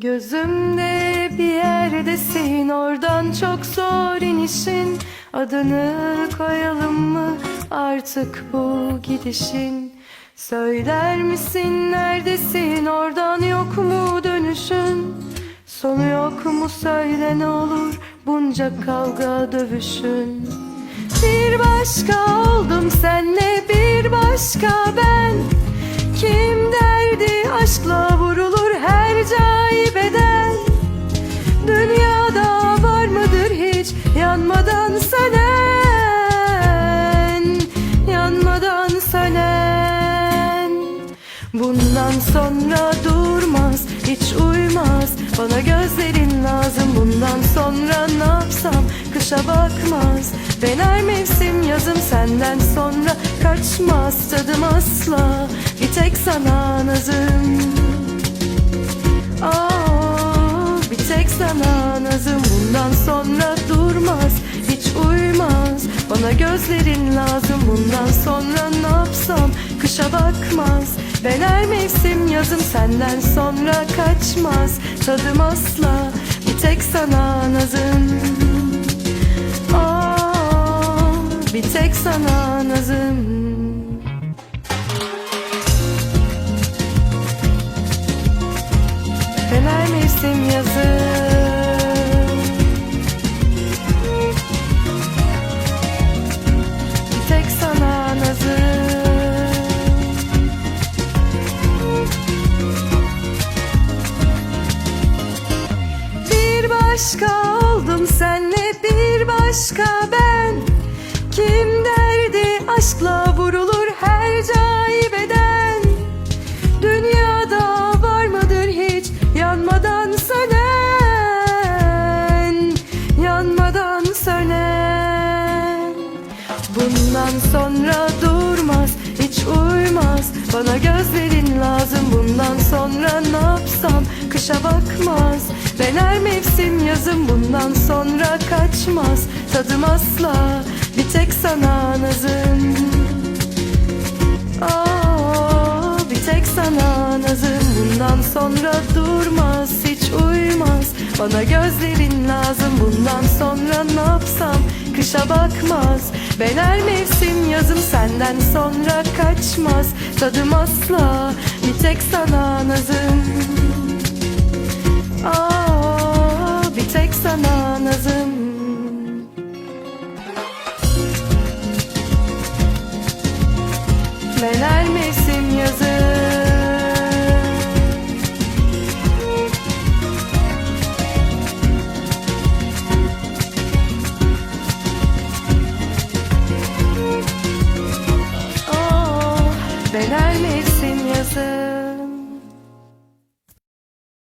Gözümde bir yerdesin oradan çok zor inişin. Adını koyalım mı? Artık bu gidişin. Söyler misin neredesin? Oradan yok mu dönüşün? Sonu yok mu? Söyle ne olur. Bunca kavga dövüşün. Bir başka oldum senle bir başka ben. Kim derdi aşkla vurulur yanmadan sönen Yanmadan sönen. Bundan sonra durmaz hiç uymaz. Bana gözlerin lazım bundan sonra ne yapsam? Kışa bakmaz. Ben her mevsim yazım senden sonra Kaçmaz. Tadım asla bir tek sana nazım. Aa, bir tek sana nazım. Bundan sonra Bana gözlerin lazım. Bundan sonra ne yapsam? Kışa bakmaz. Ben her mevsim yazım senden sonra kaçmaz. Tadım asla bir tek sana nazım. Aa, bir tek sana nazım. Ben her mevsim yazım başka oldum senle bir başka Bundan sonra durmaz hiç uymaz. Bana gözlerin lazım bundan sonra ne yapsam? Kışa bakmaz. Ben her mevsim yazım bundan sonra kaçmaz. Tadım asla bir tek sana nazım. Aa, bir tek sana nazım. Bundan sonra durmaz hiç uymaz. Bana gözlerin lazım bundan sonra ne yapsam kışa bakmaz. Ben her mevsim yazım senden sonra kaçmaz. Tadım asla bir tek sana nazım